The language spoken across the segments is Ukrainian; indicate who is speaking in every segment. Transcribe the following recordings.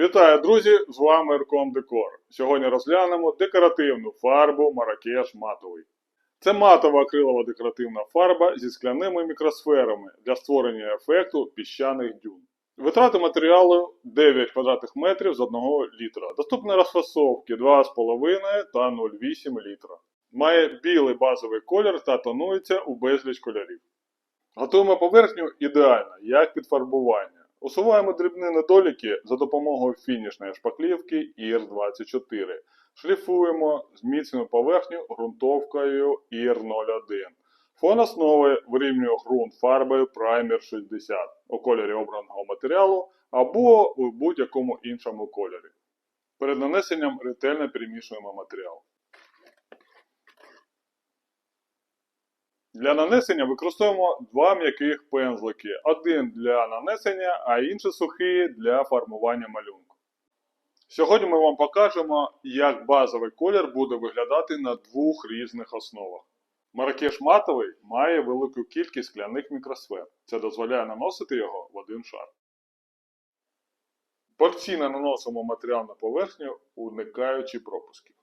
Speaker 1: Вітаю, друзі! З вами Ерком Декор. Сьогодні розглянемо декоративну фарбу Маракеш матовий. Це матова акрилова декоративна фарба зі скляними мікросферами для створення ефекту піщаних дюн. Витрати матеріалу 9 квадратних метрів з 1 літра. Доступні розфасовки 2,5 та 0,8 літра. Має білий базовий колір та тонується у безліч кольорів. Готуємо поверхню ідеально, як підфарбування. Усуваємо дрібні недоліки за допомогою фінішної шпаклівки IR24. Шліфуємо зміцнену поверхню ґрунтовкою IR01. Фон основи вирівнює ґрунт фарбою Primer 60 у кольорі обраного матеріалу або у будь-якому іншому кольорі. Перед нанесенням ретельно перемішуємо матеріал. Для нанесення використовуємо два м'яких пензлики. Один для нанесення, а інший сухий для формування малюнку. Сьогодні ми вам покажемо, як базовий колір буде виглядати на двох різних основах. Маракеш матовий має велику кількість скляних мікросфер. Це дозволяє наносити його в один шар. Порційно наносимо матеріал на поверхню, уникаючи пропусків.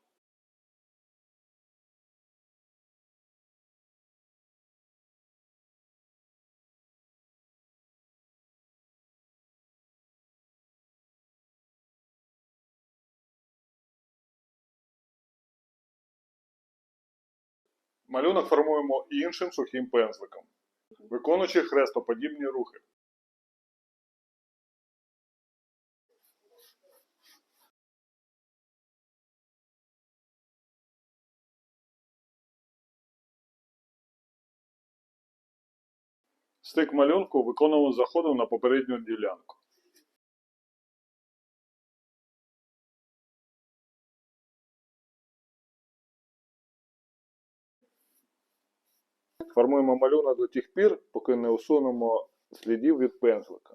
Speaker 1: Малюнок формуємо іншим сухим пензликом, виконуючи хрестоподібні рухи. Стик малюнку виконуємо заходом на попередню ділянку. Формуємо малюнок до тих пір, поки не усунемо слідів від пензлика.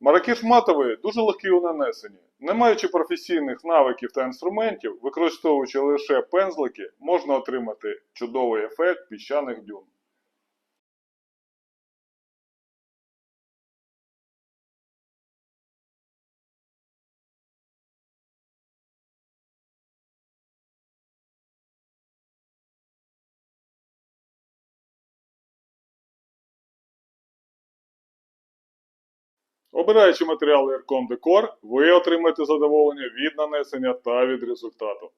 Speaker 1: Маракіш матовий дуже легкий у нанесенні. Не маючи професійних навиків та інструментів, використовуючи лише пензлики, можна отримати чудовий ефект піщаних дюн. Обираючи матеріали Aircon Decor, ви отримаєте задоволення від нанесення та від результату.